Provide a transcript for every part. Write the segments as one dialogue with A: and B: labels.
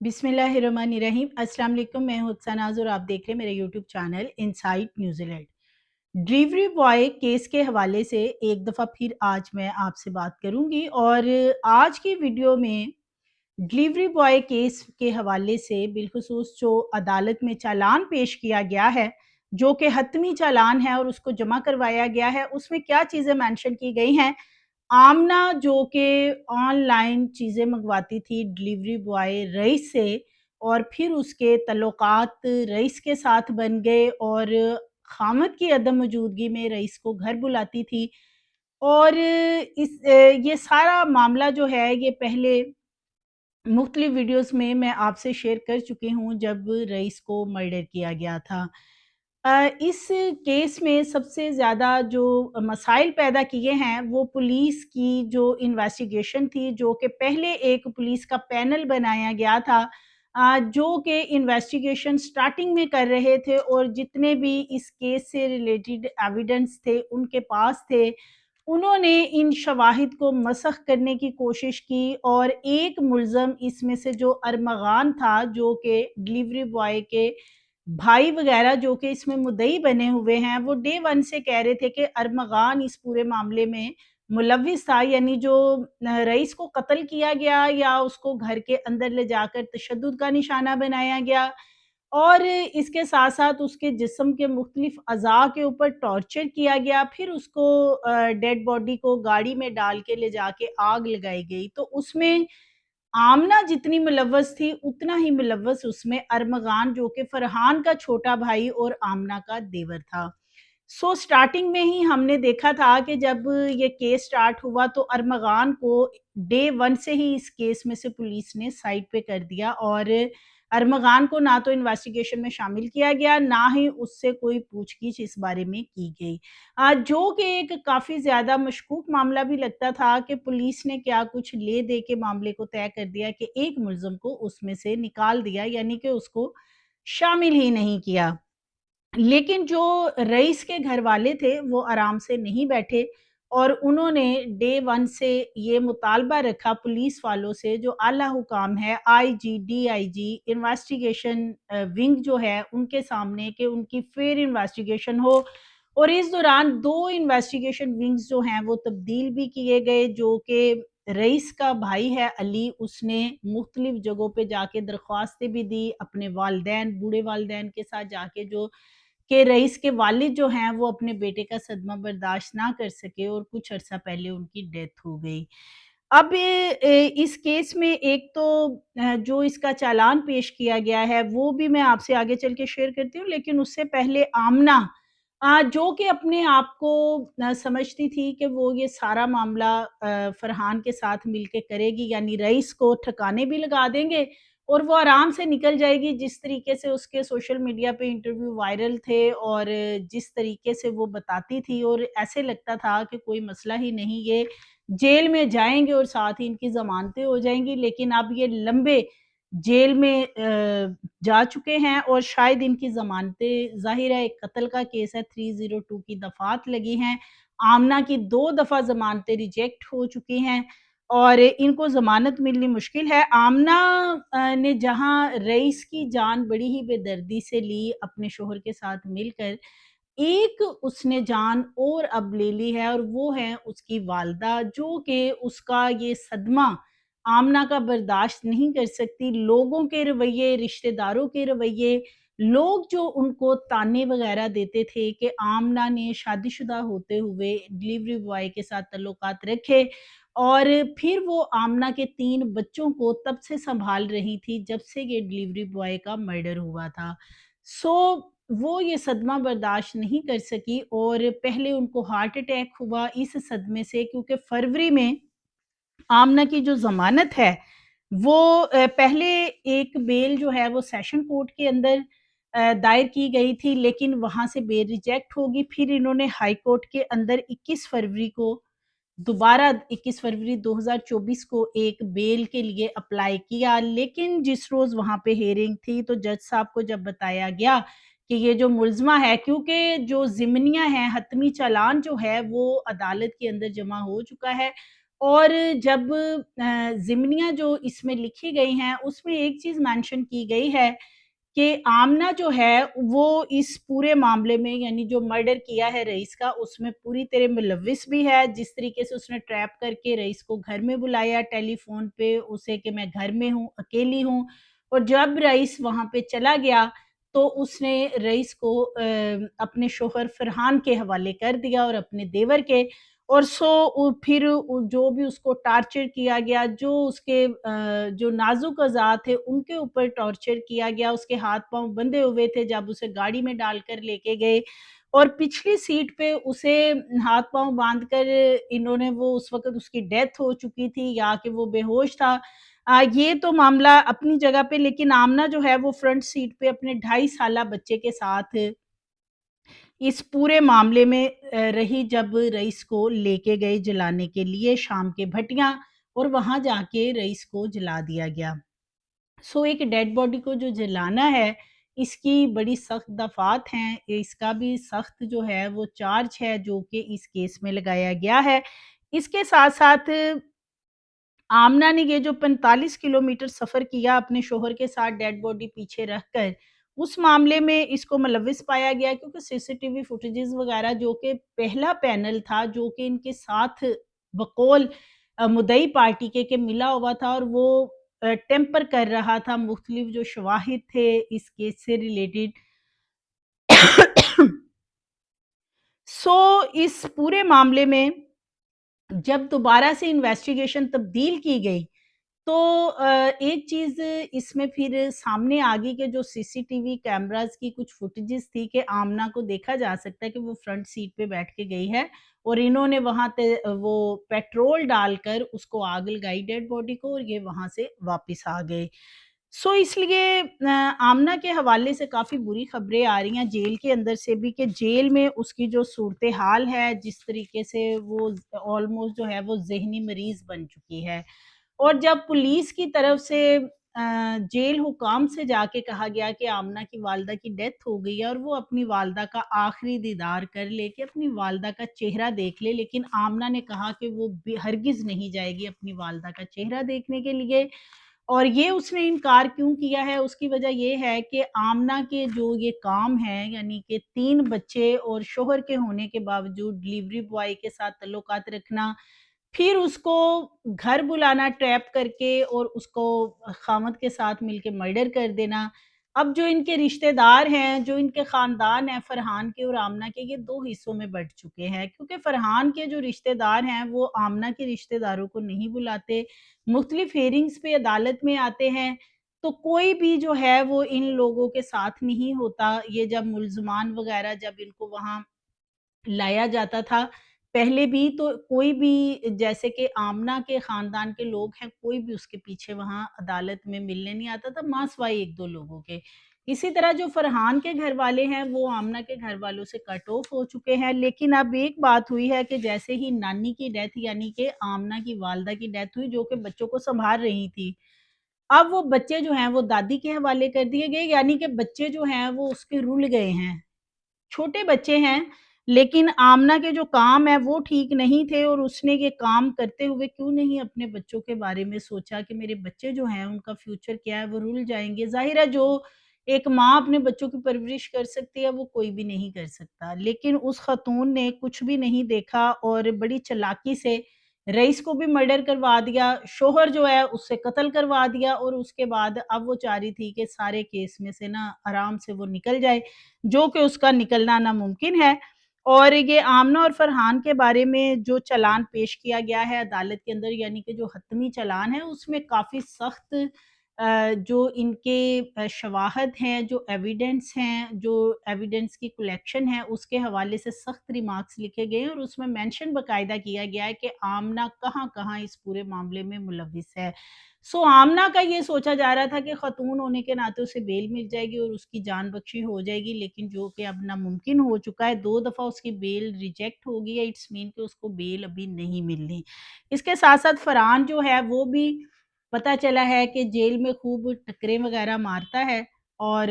A: بسم اللہ الرحمن الرحیم۔ السلام علیکم، میں ہوں ناز اور آپ دیکھ رہے ہیں میرے YouTube channel Insight New Zealand. ڈریوری boy case کے حوالے سے ایک دفعہ پھر آج میں آپ سے بات کروں گی اور آج کی ویڈیو میں ڈلیوری بوائے کیس کے حوالے سے بالخصوص جو عدالت میں چالان پیش کیا گیا ہے، جو کہ حتمی چالان ہے اور اس کو جمع کروایا گیا ہے، اس میں کیا چیزیں مینشن کی گئی ہیں آمنہ جو کہ آن لائن چیزیں منگواتی تھی، ڈلیوری بوائے رئیس سے، اور پھر اس کے تعلقات رئیس کے ساتھ بن گئے، اور خامد کی عدم موجودگی میں رئیس کو گھر بلاتی تھی۔ اور اس، یہ سارا معاملہ جو ہے، یہ پہلے مختلف ویڈیوز میں میں آپ سے شیئر کر چکی ہوں جب رئیس کو مرڈر کیا گیا تھا۔ اس کیس میں سب سے زیادہ جو مسائل پیدا کیے ہیں، وہ پولیس کی جو انویسٹیگیشن تھی، جو کہ پہلے ایک پولیس کا پینل بنایا گیا تھا جو کہ انویسٹیگیشن سٹارٹنگ میں کر رہے تھے اور جتنے بھی اس کیس سے ریلیٹڈ ایویڈنس تھے، ان کے پاس تھے۔ انہوں نے ان شواہد کو مسخ کرنے کی کوشش کی اور ایک ملزم اس میں سے جو ارمغان تھا، جو کہ ڈلیوری بوائے کے بھائی وغیرہ جو کہ اس میں مدعی بنے ہوئے ہیں، وہ ڈے ون سے کہہ رہے تھے کہ ارمغان اس پورے معاملے میں ملوث تھا یعنی جو رئیس کو قتل کیا گیا یا اس کو گھر کے اندر لے جا کر تشدد کا نشانہ بنایا گیا اور اس کے ساتھ ساتھ اس کے جسم کے مختلف اعضاء کے اوپر ٹارچر کیا گیا، پھر اس کو ڈیڈ باڈی کو گاڑی میں ڈال کے لے جا کے آگ لگائی گئی۔ تو اس میں آمنہ جتنی ملوث تھی اتنا ہی ملوث اس میں ارمغان جو کہ فرحان کا چھوٹا بھائی اور آمنہ کا دیور تھا۔ سو سٹارٹنگ میں ہی ہم نے دیکھا تھا کہ جب یہ کیس سٹارٹ ہوا تو ارمغان کو ڈے ون سے ہی اس کیس میں سے پولیس نے سائٹ پہ کر دیا اور ارمغان کو نہ تو انویسٹیگیشن میں شامل کیا گیا، نہ ہی اس سے کوئی پوچھ گچھ اس بارے میں کی گئی۔ جو کہ ایک کافی زیادہ مشکوک معاملہ بھی لگتا تھا کہ پولیس نے کیا کچھ لے دے کے معاملے کو طے کر دیا کہ ایک ملزم کو اس میں سے نکال دیا یعنی کہ اس کو شامل ہی نہیں کیا۔ لیکن جو رئیس کے گھر والے تھے، وہ آرام سے نہیں بیٹھے۔ اور انہوں نے ڈے ون سے یہ مطالبہ رکھا پولیس والوں سے جو اعلیٰ حکام ہے، I G D I G investigation wing جو ہے ان کے سامنے کہ ان کی فیر انویسٹیگیشن ہو۔ اور اس دوران دو انویسٹیگیشن ونگز جو ہیں وہ تبدیل بھی کیے گئے جو کہ رئیس کا بھائی ہے علی، اس نے مختلف جگہوں پہ جا کے درخواستیں بھی دی، اپنے والدین، بوڑھے والدین کے ساتھ جا کے جو کہ رئیس کے والد جو ہیں وہ اپنے بیٹے کا صدمہ برداشت نہ کر سکے اور کچھ عرصہ پہلے ان کی ڈیتھ ہو گئی۔ اب اس کیس میں ایک تو جو اس کا چالان پیش کیا گیا ہے، وہ بھی میں آپ سے آگے چل کے شیئر کرتی ہوں، لیکن اس سے پہلے آمنہ جو کہ اپنے آپ کو سمجھتی تھی کہ وہ یہ سارا معاملہ فرحان کے ساتھ مل کے کرے گی یعنی رئیس کو ٹھکانے بھی لگا دیں گے اور وہ آرام سے نکل جائے گی جس طریقے سے اس کے سوشل میڈیا پہ انٹرویو وائرل تھے اور جس طریقے سے وہ بتاتی تھی اور ایسے لگتا تھا کہ کوئی مسئلہ ہی نہیں، یہ جیل میں جائیں گے اور ساتھ ہی ان کی ضمانتیں ہو جائیں گی، لیکن اب یہ لمبے جیل میں جا چکے ہیں اور شاید ان کی ضمانتیں، ظاہر ہے ایک قتل کا کیس ہے 302 کی دفعات لگی ہیں، آمنہ کی دو دفعہ ضمانتیں ریجیکٹ ہو چکی ہیں۔ اور ان کو ضمانت ملنی مشکل ہے۔ آمنہ نے جہاں رئیس کی جان بڑی ہی بے دردی سے لی اپنے شوہر کے ساتھ مل کر، ایک اس نے جان اور اب لے لی ہے اور وہ ہے اس کی والدہ، جو کہ اس کا یہ صدمہ آمنہ کا برداشت نہیں کر سکتی۔ لوگوں کے رویے، رشتہ داروں کے رویے لوگ جو ان کو تانے وغیرہ دیتے تھے کہ آمنہ نے شادی شدہ ہوتے ہوئے ڈلیوری بوائے کے ساتھ تعلقات رکھے اور پھر وہ آمنہ کے تین بچوں کو تب سے سنبھال رہی تھی جب سے یہ ڈلیوری بوائے کا مرڈر ہوا تھا۔ سو وہ یہ صدمہ برداشت نہیں کر سکی اور پہلے ان کو ہارٹ اٹیک ہوا اس صدمے سے کیونکہ فروری میں آمنہ کی جو ضمانت ہے وہ، پہلے ایک بیل جو ہے وہ سیشن کورٹ کے اندر دائر کی گئی تھی، لیکن وہاں سے بیل ریجیکٹ ہوگی۔ پھر انہوں نے ہائی کورٹ کے اندر اکیس فروری کو دوبارہ اکیس فروری دو ہزار چوبیس کو ایک بیل کے لیے اپلائی کیا، لیکن جس روز وہاں پہ ہیرنگ تھی تو جج صاحب کو جب بتایا گیا کہ یہ جو ملزمہ ہے، کیونکہ جو زمنیاں ہیں، حتمی چالان جو ہے، وہ عدالت کے اندر جمع ہو چکا ہے۔ اور جب ضمنیاں جو اس میں لکھی گئی ہیں، اس میں ایک چیز مینشن کی گئی ہے کہ آمنہ جو ہے وہ اس پورے معاملے میں یعنی جو مرڈر کیا ہے رئیس کا، اس میں پوری طرح ملوث بھی ہے۔ جس طریقے سے اس نے ٹریپ کر کے رئیس کو گھر میں بلایا، ٹیلی فون پہ اسے کہ میں گھر میں ہوں، اکیلی ہوں۔ اور جب رئیس وہاں پہ چلا گیا تو اس نے رئیس کو اپنے شوہر فرحان کے حوالے کر دیا اور اپنے دیور کے اور سو پھر جو بھی اس کو ٹارچر کیا گیا، جو اس کے جو نازک ازاد تھے، ان کے اوپر ٹارچر کیا گیا۔ اس کے ہاتھ پاؤں بندے ہوئے تھے جب اسے گاڑی میں ڈال کر لے کے گئے۔ اور پچھلی سیٹ پہ اسے ہاتھ پاؤں باندھ کر انہوں نے وہ اس وقت اس کی ڈیتھ ہو چکی تھی یا کہ وہ بے ہوش تھا۔ یہ تو معاملہ اپنی جگہ پہ، لیکن آمنہ جو ہے وہ فرنٹ سیٹ پہ اپنے ڈھائی سالہ بچے کے ساتھ اس پورے معاملے میں رہی جب رئیس کو لے کے گئے جلانے کے لیے شام کے بھٹیاں اور وہاں جا کے رئیس کو جلا دیا گیا۔ سو، ایک ڈیڈ باڈی کو جو جلانا ہے، اس کی بڑی سخت دفات ہیں۔ اس کا بھی سخت جو ہے، وہ چارج ہے جو کہ اس کیس میں لگایا گیا ہے۔ اس کے ساتھ ساتھ آمنہ نے یہ جو پینتالیس کلومیٹر سفر کیا اپنے شوہر کے ساتھ ڈیڈ باڈی پیچھے رکھ کر اس معاملے میں اس کو ملوث پایا گیا کیونکہ سی سی ٹی وی فوٹیجز وغیرہ جو کہ پہلا پینل تھا، جو کہ ان کے ساتھ بقول مدعی پارٹی کے کہ ملا ہوا تھا اور وہ ٹیمپر کر رہا تھا مختلف جو شواہد تھے اس کیس سے ریلیٹڈ سو اس پورے معاملے میں جب دوبارہ سے انویسٹیگیشن تبدیل کی گئی تو ایک چیز اس میں پھر سامنے آگی کے جو سی سی ٹی وی کیمراز کی کچھ فوٹیجز تھی کہ آمنہ کو دیکھا جا سکتا ہے کہ وہ فرنٹ سیٹ پہ بیٹھ کے گئی ہے اور انہوں نے وہاں وہ پیٹرول ڈال کر اس کو آگ لگائی ڈیڈ باڈی کو اور یہ وہاں سے واپس آ گئے۔ سو اس لیے آمنہ کے حوالے سے کافی بری خبریں آ رہی ہیں۔ جیل کے اندر سے بھی کہ جیل میں اس کی جو صورتحال ہے، جس طریقے سے وہ آلموسٹ جو ہے وہ ذہنی مریض بن چکی ہے۔ اور جب پولیس کی طرف سے جیل حکام سے جا کے کہا گیا کہ آمنہ کی والدہ کی ڈیتھ ہو گئی ہے اور وہ اپنی والدہ کا آخری دیدار کر لے کے اپنی والدہ کا چہرہ دیکھ لے، لیکن آمنہ نے کہا کہ وہ ہرگز نہیں جائے گی اپنی والدہ کا چہرہ دیکھنے کے لیے۔ اور یہ اس نے انکار کیوں کیا ہے؟ اس کی وجہ یہ ہے کہ آمنہ کے جو یہ کام ہے یعنی کہ تین بچے اور شوہر کے ہونے کے باوجود، ڈلیوری بوائے کے ساتھ تعلقات رکھنا پھر اس کو گھر بلانا، ٹریپ کر کے اور اس کو خامد کے ساتھ مل کے مرڈر کر دینا۔ اب جو ان کے رشتہ دار ہیں، جو ان کے خاندان ہیں، فرحان کے اور آمنہ کے، یہ دو حصوں میں بڑھ چکے ہیں۔ کیونکہ فرحان کے جو رشتہ دار ہیں، وہ آمنہ کے رشتہ داروں کو نہیں بلاتے۔ مختلف ہیرنگز پہ عدالت میں آتے ہیں۔ تو کوئی بھی جو ہے، وہ ان لوگوں کے ساتھ نہیں ہوتا۔ یہ جب ملزمان وغیرہ جب ان کو وہاں لایا جاتا تھا پہلے بھی تو کوئی بھی جیسے کہ آمنہ کے خاندان کے لوگ ہیں کوئی بھی اس کے پیچھے وہاں عدالت میں ملنے نہیں آتا تھا ماں سوائے ایک دو لوگوں کے اسی طرح جو فرحان کے گھر والے ہیں وہ آمنہ کے گھر والوں سے کٹ آف ہو چکے ہیں لیکن اب ایک بات ہوئی ہے کہ جیسے ہی نانی کی ڈیتھ یعنی کہ آمنہ کی والدہ کی ڈیتھ ہوئی جو کہ بچوں کو سنبھال رہی تھی اب وہ بچے جو ہیں وہ دادی کے حوالے کر دیے گئے یعنی کہ بچے جو ہیں وہ اس کے رول گئے ہیں چھوٹے بچے ہیں لیکن آمنہ کے جو کام ہے وہ ٹھیک نہیں تھے اور اس نے یہ کام کرتے ہوئے کیوں نہیں اپنے بچوں کے بارے میں سوچا کہ میرے بچے جو ہیں ان کا فیوچر کیا ہے؟ وہ رول جائیں گے۔ ظاہر ہے جو ایک ماں اپنے بچوں کی پرورش کر سکتی ہے وہ کوئی بھی نہیں کر سکتا۔ لیکن اس خاتون نے کچھ بھی نہیں دیکھا اور بڑی چلاکی سے رئیس کو بھی مرڈر کروا دیا، شوہر جو ہے اس سے قتل کروا دیا اور اس کے بعد اب وہ چاہ رہی تھی کہ سارے کیس میں سے نا آرام سے وہ نکل جائے۔ جو کہ اس کا نکلنا ناممکن ہے۔ اور یہ آمنہ اور فرحان کے بارے میں جو چلان پیش کیا گیا ہے عدالت کے اندر یعنی کہ جو حتمی چلان ہے، اس میں کافی سخت جو ان کے شواہد ہیں، جو ایویڈنس ہیں، جو ایویڈنس کی کلیکشن ہے اس کے حوالے سے سخت ریمارکس لکھے گئے ہیں اور اس میں مینشن باقاعدہ کیا گیا ہے کہ آمنہ کہاں کہاں اس پورے معاملے میں ملوث ہے۔ سو آمنہ کا یہ سوچا جا رہا تھا کہ خاتون ہونے کے ناطے اسے بیل مل جائے گی اور اس کی جان بخشی ہو جائے گی، لیکن جو کہ اب ناممکن ہو چکا ہے، دو دفعہ اس کی بیل ریجیکٹ ہو گئی ہے اٹس مین کہ اس کو بیل ابھی نہیں ملنی۔ اس کے ساتھ ساتھ فران جو ہے، وہ بھی پتہ چلا ہے کہ جیل میں خوب ٹکرے وغیرہ مارتا ہے اور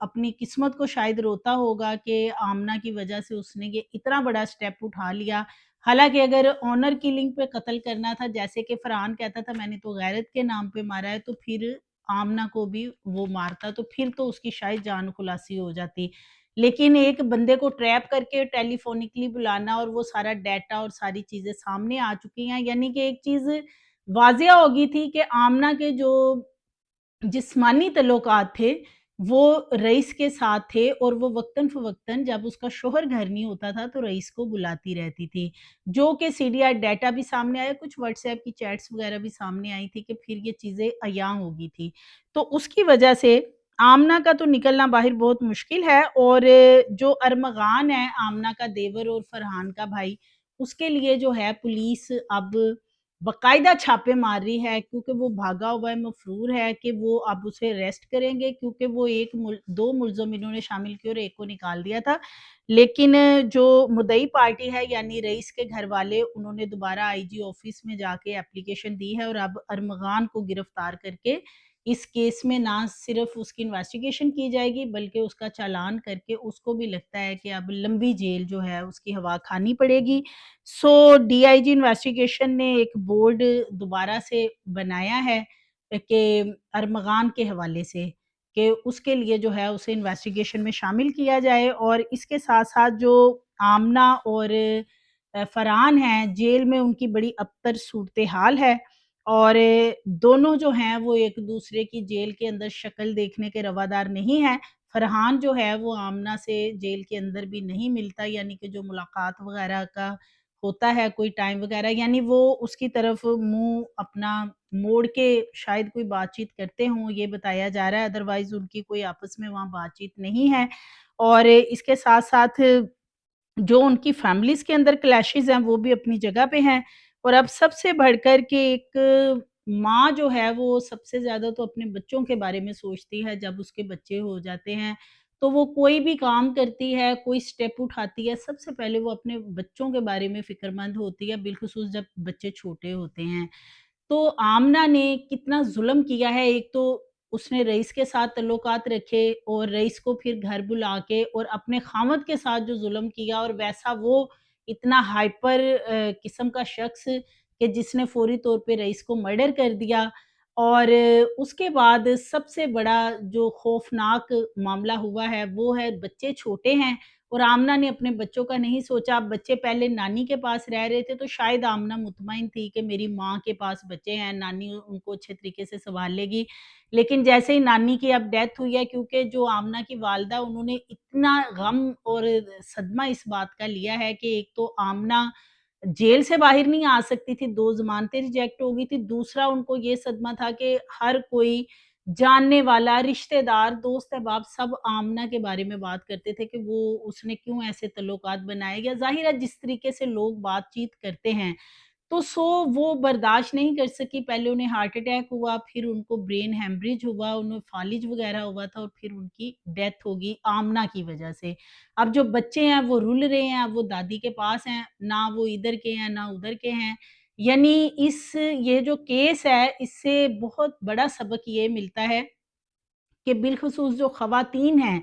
A: اپنی قسمت کو شاید روتا ہوگا کہ آمنہ کی وجہ سے اس نے یہ اتنا بڑا سٹیپ اٹھا لیا۔ حالانکہ اگر آنر کلنگ پہ قتل کرنا تھا، جیسے کہ فرحان کہتا تھا، میں نے تو غیرت کے نام پہ مارا ہے، تو پھر آمنہ کو بھی وہ مارتا، تو پھر تو اس کی شاید جان خلاصی ہو جاتی۔ لیکن ایک بندے کو ٹریپ کر کے ٹیلی فونکلی بلانا اور وہ سارا ڈیٹا اور ساری چیزیں سامنے آ چکی ہیں یعنی کہ ایک چیز واضح ہوگی تھی کہ آمنہ کے جو جسمانی تعلقات تھے، وہ رئیس کے ساتھ تھے اور وہ وقتاً فوقتاً جب اس کا شوہر گھر نہیں ہوتا تھا تو رئیس کو بلاتی رہتی تھی۔ جو کہ سی ڈی آر ڈیٹا بھی سامنے آیا، کچھ واٹس ایپ کی چیٹس وغیرہ بھی سامنے آئی تھی کہ پھر یہ چیزیں عیاں ہوگی تھی۔ تو اس کی وجہ سے آمنہ کا تو نکلنا باہر بہت مشکل ہے اور جو ارمغان ہے آمنہ کا دیور اور فرحان کا بھائی، اس کے لیے جو ہے پولیس اب باقاعدہ چھاپے مار رہی ہے، کیونکہ وہ بھاگا ہوا ہے، مفرور ہے کہ وہ اب اسے ریسٹ کریں گے، کیونکہ وہ ایک دو ملزم انہوں نے شامل کیے اور ایک کو نکال دیا تھا۔ لیکن جو مدعی پارٹی ہے یعنی رئیس کے گھر والے، انہوں نے دوبارہ آئی جی آفس میں جا کے اپلیکیشن دی ہے اور اب ارمغان کو گرفتار کر کے اس کیس میں نہ صرف اس کی انویسٹیگیشن کی جائے گی، بلکہ اس کا چالان کر کے اس کو بھی لگتا ہے کہ اب لمبی جیل جو ہے اس کی ہوا کھانی پڑے گی۔ سو ڈی آئی جی انویسٹیگیشن نے ایک بورڈ دوبارہ سے بنایا ہے کہ ارمغان کے حوالے سے کہ اس کے لیے جو ہے اسے انویسٹیگیشن میں شامل کیا جائے اور اس کے ساتھ ساتھ جو آمنہ اور فران ہیں، جیل میں ان کی بڑی ابتر صورتحال ہے۔ اور دونوں جو ہیں وہ ایک دوسرے کی جیل کے اندر شکل دیکھنے کے روادار نہیں ہیں۔ فرحان جو ہے وہ آمنہ سے جیل کے اندر بھی نہیں ملتا یعنی کہ جو ملاقات وغیرہ کا ہوتا ہے، کوئی ٹائم وغیرہ یعنی وہ اس کی طرف منہ اپنا موڑ کے شاید کوئی بات چیت کرتے ہوں، یہ بتایا جا رہا ہے ادروائز ان کی کوئی آپس میں وہاں بات چیت نہیں ہے۔ اور اس کے ساتھ ساتھ جو ان کی فیملیز کے اندر کلیشز ہیں وہ بھی اپنی جگہ پہ ہیں۔ اور اب سب سے بڑھ کر کے ایک ماں جو ہے وہ سب سے زیادہ تو اپنے بچوں کے بارے میں سوچتی ہے، جب اس کے بچے ہو جاتے ہیں، تو وہ کوئی بھی کام کرتی ہے، کوئی سٹیپ اٹھاتی ہے، سب سے پہلے وہ اپنے بچوں کے بارے میں فکر مند ہوتی ہے، بالخصوص جب بچے چھوٹے ہوتے ہیں۔ تو آمنہ نے کتنا ظلم کیا ہے، ایک تو اس نے رئیس کے ساتھ تعلقات رکھے اور رئیس کو پھر گھر بلا کے اور اپنے خامد کے ساتھ جو ظلم کیا اور ویسا وہ اتنا ہائپر قسم کا شخص کہ جس نے فوری طور پہ رئیس کو مرڈر کر دیا اور اس کے بعد سب سے بڑا جو خوفناک معاملہ ہوا ہے وہ ہے بچے چھوٹے ہیں۔ اور آمنہ نے اپنے بچوں کا نہیں سوچا۔ بچے پہلے نانی کے پاس رہ رہے تھے تو شاید آمنہ مطمئن تھی کہ میری ماں کے پاس بچے ہیں، نانی ان کو اچھے طریقے سے سنبھال لے گی۔ لیکن جیسے ہی نانی کی اب ڈیتھ ہوئی ہے، کیونکہ جو آمنہ کی والدہ، انہوں نے اتنا غم اور صدمہ اس بات کا لیا ہے کہ ایک تو آمنہ جیل سے باہر نہیں آ سکتی تھی، دو زمانتیں ریجیکٹ ہو گئی تھی۔ دوسرا ان کو یہ صدمہ تھا کہ ہر کوئی جاننے والا رشتہ دار دوست، احباب سب آمنہ کے بارے میں بات کرتے تھے کہ وہ اس نے کیوں ایسے تعلقات بنائے۔ یا ظاہر ہے، جس طریقے سے لوگ بات چیت کرتے ہیں، تو سو وہ برداشت نہیں کر سکی۔ پہلے انہیں ہارٹ اٹیک ہوا، پھر ان کو برین ہیمبریج ہوا، انہیں فالج وغیرہ ہوا تھا اور پھر ان کی ڈیتھ ہوگی آمنہ کی وجہ سے۔ اب جو بچے ہیں، وہ رول رہے ہیں، اب وہ دادی کے پاس ہیں، نہ وہ ادھر کے ہیں، نہ ادھر کے ہیں۔ یعنی اس یہ جو کیس ہے، اس سے بہت بڑا سبق یہ ملتا ہے کہ بالخصوص جو خواتین ہیں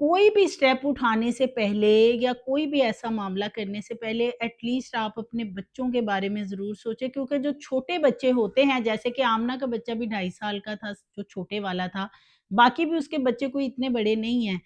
A: کوئی بھی سٹیپ اٹھانے سے پہلے یا کوئی بھی ایسا معاملہ کرنے سے پہلے ایٹ لیسٹ آپ اپنے بچوں کے بارے میں ضرور سوچیں، کیونکہ جو چھوٹے بچے ہوتے ہیں، جیسے کہ آمنہ کا بچہ بھی ڈھائی سال کا تھا، جو چھوٹے والا تھا، باقی بھی اس کے بچے کوئی اتنے بڑے نہیں ہیں۔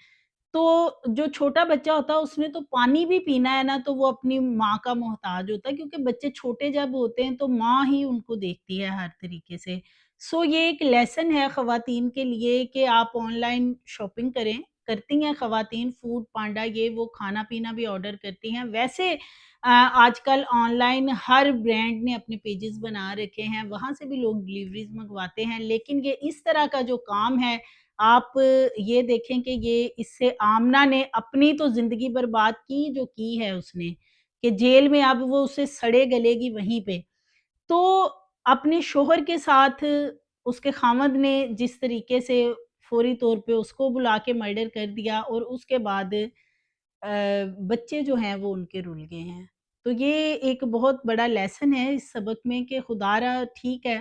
A: تو جو چھوٹا بچہ ہوتا ہے، اس نے تو پانی بھی پینا ہے نا، تو وہ اپنی ماں کا محتاج ہوتا ہے، کیونکہ بچے چھوٹے جب ہوتے ہیں تو ماں ہی ان کو دیکھتی ہے ہر طریقے سے۔ سو یہ ایک لیسن ہے خواتین کے لیے کہ آپ آن لائن شاپنگ کریں، کرتی ہیں خواتین فوڈ پانڈا یہ وہ کھانا پینا بھی آرڈر کرتی ہیں۔ ویسے آج کل آن لائن ہر برانڈ نے اپنے پیجز بنا رکھے ہیں، وہاں سے بھی لوگ ڈلیوریز منگواتے ہیں، لیکن یہ اس طرح کا جو کام ہے آپ یہ دیکھیں کہ یہ اس سے آمنہ نے اپنی تو زندگی برباد کی جو کی ہے اس نے، کہ جیل میں اب وہ اسے سڑے گلے گی وہیں پہ۔ تو اپنے شوہر کے ساتھ اس کے خامد نے جس طریقے سے فوری طور پہ اس کو بلا کے مرڈر کر دیا اور اس کے بعد بچے جو ہیں وہ ان کے رول گئے ہیں۔ تو یہ ایک بہت بڑا لیسن ہے اس سبق میں کہ خدا را ٹھیک ہے۔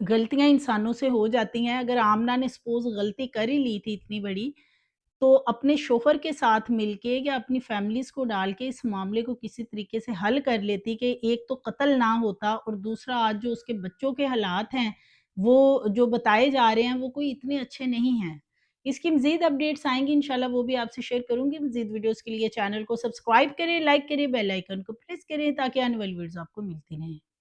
A: غلطیاں انسانوں سے ہو جاتی ہیں۔ اگر آمنہ نے سپوز غلطی کر ہی لی تھی اتنی بڑی، تو اپنے شوہر کے ساتھ مل کے یا اپنی فیملیز کو ڈال کے اس معاملے کو کسی طریقے سے حل کر لیتی کہ ایک تو قتل نہ ہوتا اور دوسرا آج جو اس کے بچوں کے حالات ہیں، وہ جو بتائے جا رہے ہیں، وہ کوئی اتنے اچھے نہیں ہیں۔ اس کی مزید اپڈیٹس آئیں گی، انشاءاللہ وہ بھی آپ سے شیئر کروں گی۔ مزید ویڈیوز کے لیے چینل کو سبسکرائب کریں لائک کریں بیل آئیکن کو پریس کریں تاکہ آنے والی ویڈیوز آپ کو ملتی رہیں۔